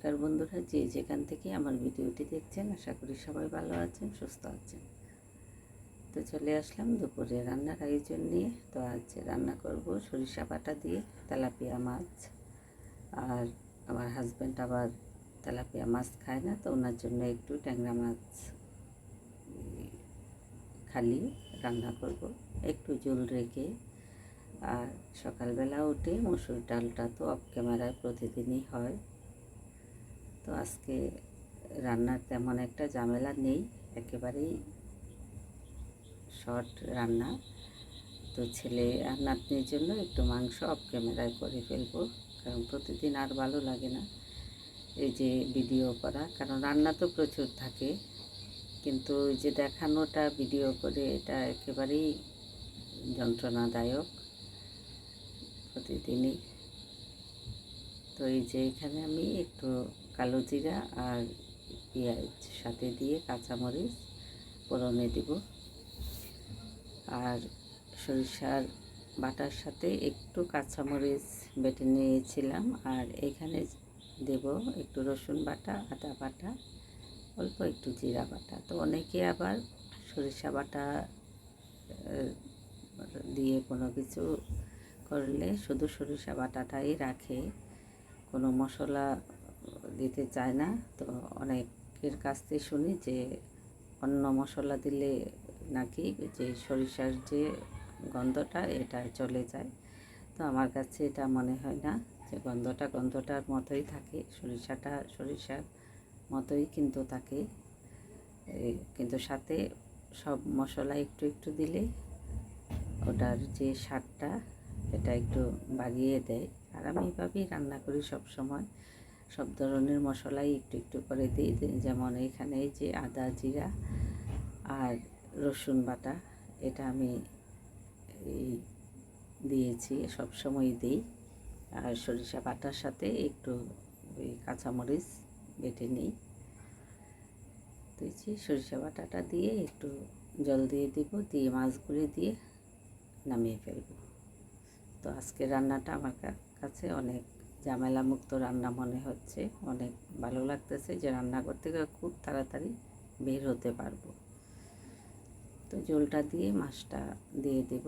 নমস্কার বন্ধুরা, যে যেখান থেকে আমার ভিডিওটি দেখছেন, আশা করি সবাই ভালো আছেন, সুস্থ আছেন। তো চলে আসলাম দুপুরে রান্নার আয়োজন নিয়ে। তো আজ রান্না করব সরিষা বাটা দিয়ে তেলাপিয়া মাছ। আর আমার হাজব্যান্ড আবার তেলাপিয়া মাছ খায় না, তো ওনার জন্য একটু ট্যাংরা মাছ খালি রান্না করব। একটু জল রেখে। আর সকালবেলা উঠে মসুর ডালটা তো অফ ক্যামেরায় প্রতিদিনই হয়। তো আজকে রান্নার তেমন একটা ঝামেলা নেই, একেবারেই শর্ট রান্না। তো ছেলে আর নাতনির জন্য একটু মাংস অফ ক্যামেরায় করে ফেলব, কারণ প্রতিদিন আর ভালো লাগে না এই যে ভিডিও করা। কারণ রান্না তো প্রচুর থাকে, কিন্তু ওই যে দেখানোটা ভিডিও করে এটা একেবারেই যন্ত্রণাদায়ক প্রতিদিনই। তো এই যে এখানে আমি একটু কালো জিরা আর পেঁয়াজ সাথে দিয়ে কাঁচামরিচ ফোড়নে দিব। আর সরিষার বাটার সাথে একটু কাঁচামরিচ বেটে নিয়েছিলাম। আর এখানে দেব একটু রসুন বাটা, আদা বাটা, অল্প একটু জিরা বাটা। তো অনেকে আবার সরিষা বাটা দিয়ে কোনো কিছু করলে শুধু সরিষা বাটাটাই রাখে। কোনো মশলা দিতে চায় না। তো অনেকের কাছ থেকে শুনি যে, অন্য মশলা দিলে নাকি যে সরিষার যে গন্ধটা, এটা চলে যায়। তো আমার কাছে এটা মনে হয় না যে গন্ধটা গন্ধটার মতোই থাকে। সরিষাটা সরিষার মতোই কিন্তু থাকে। কিন্তু সাথে সব মশলা একটু একটু দিলে ওটার যে স্বাদটা, এটা একটু বাড়িয়ে দেয়। আর আমি এভাবেই রান্না করি সব সময় সব ধরনের মশলাই একটু একটু করে দিই যেমন এখানে যে আদা জিরা আর রসুন বাটা, এটা আমি এই দিয়েছি, সব সময় দিই। আর সরিষা বাটার সাথে একটু ওই কাঁচামরিচ বেটে নিই। যে সরিষা বাটাটা দিয়ে একটু জল দিয়ে দিব, দিয়ে মাছগুলি দিয়ে নামিয়ে ফেলব। তো আজকে রান্নাটা আমার কাছে অনেক ঝামেলা মুক্ত রান্না মনে হচ্ছে। অনেক ভালো লাগতেছে যে রান্না করতে গিয়ে খুব তাড়াতাড়ি বের হতে পারব। তো জলটা দিয়ে মাছটা দিয়ে দেব।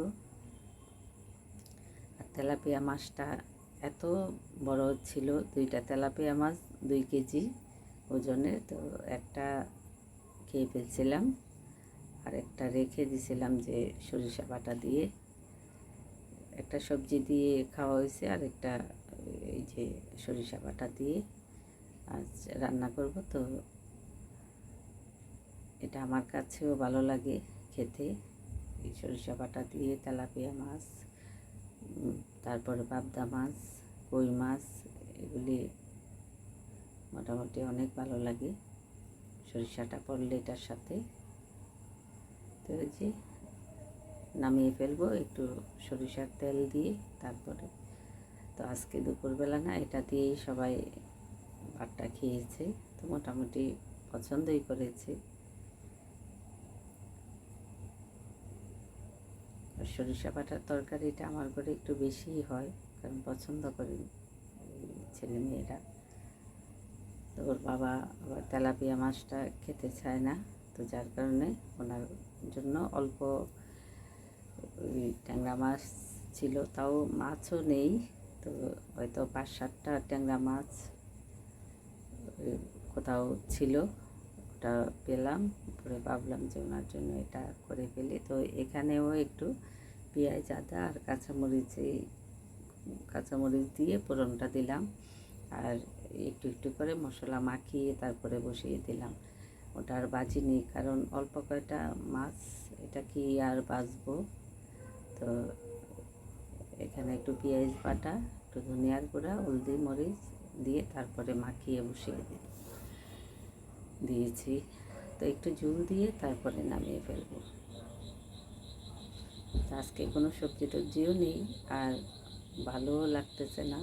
আর তেলাপিয়া মাছটা এত বড় ছিল, দুইটা তেলাপিয়া মাছ, দুই কেজি ওজনের। তো একটা খেয়ে ফেলছিলাম, আর একটা রেখে দিছিলাম যে সরিষা বাটা দিয়ে। একটা সবজি দিয়ে খাওয়া হয়েছে, আর একটা এই যে সরিষা বাটা দিয়ে আজ রান্না করব। তো এটা আমার কাছেও ভালো লাগে খেতে। এই সরিষা বাটা দিয়ে তেলাপিয়া মাছ তারপরে পাবদা মাছ, কই মাছ, এগুলি মোটামুটি অনেক ভালো লাগে সরিষাটা পড়লে এটার সাথে। তো যে নামিয়ে ফেলব, একটু সরিষার তেল দিয়ে তারপরে তো আজকে দুপুরবেলা না এটা দিয়েই সবাই ভাতটা খেয়েছে। তো মোটামুটি পছন্দই করেছে। সরিষা বাটার তরকারিটা আমার ঘরে একটু বেশিই হয়, কারণ পছন্দ করে ছেলে মেয়েরা। তো ওর বাবা আবার তেলাপিয়া মাছটা খেতে চায় না, তো যার কারণে ওনার জন্য অল্প ট্যাংরা মাছ ছিল, তাও মাছও নেই। তো হয়তো পাঁচ সাতটা ট্যাংরা মাছ কোথাও ছিল, ওটা পেলাম, পরে ভাবলাম যে ওনার জন্য এটা করে ফেলি। তো এখানেও একটু পেঁয়াজ, আদা আর কাঁচামরিচ কাঁচামরিচ দিয়ে ফোড়নটা দিলাম। আর একটু একটু করে মশলা মাখিয়ে তারপরে বসিয়ে দিলাম। ওটা আর বাজিনি, কারণ অল্প কয়টা মাছ, এটা কি আর বাজবো তো এখানে একটু পেঁয়াজ বাটা, একটু ধনিয়ার গুঁড়া, হলদি মরিচ দিয়ে তারপরে মাখিয়ে বসিয়ে দিই। দিয়েছি। তো একটু জল দিয়ে তারপরে নামিয়ে ফেলব। আজকে কোনো সবজি টবজিও নেই আর ভালোও লাগতেছে না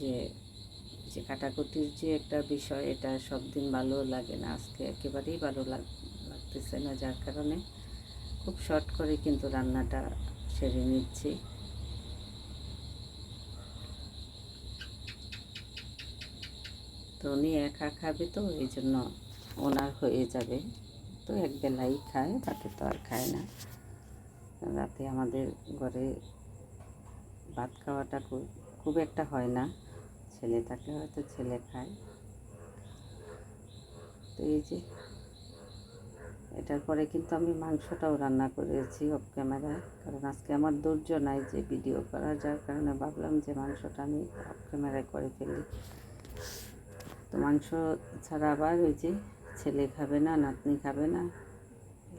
যে যে কাটাকুটির যে একটা বিষয়, এটা সব দিন ভালো লাগে না। আজকে একেবারেই ভালো লাগ, লাগতেছে না, যার কারণে খুব শর্ট করে কিন্তু রান্নাটা সেরে নিচ্ছি। তো উনি একা খাবে তো, এই জন্য ওনার হয়ে যাবে। তো এক বেলাই খায় রাতে তো আর খায় না। রাতে আমাদের ঘরে ভাত খাওয়াটা খুব একটা হয় না। ছেলে থাকলে হয়তো ছেলে খায়। তো এই যে, এটার পরে কিন্তু আমি মাংসটাও রান্না করেছি অফ ক্যামেরায় কারণ আজকে আমার ধৈর্য নাই যে ভিডিও করা, যার কারণে ভাবলাম যে মাংসটা আমি অফ ক্যামেরায় করে ফেলি। তো মাংস ছাড়া আবার ওই যে ছেলে খাবে না, নাতনি খাবে না,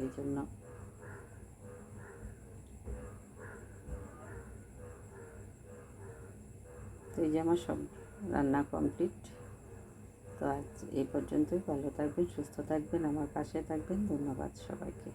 এই জন্য। তো এই যে আমার সব রান্না কমপ্লিট তো আজ এই পর্যন্তই, ভালো থাকবেন, সুস্থ থাকবেন, আমার পাশে থাকবেন, ধন্যবাদ সবাইকে।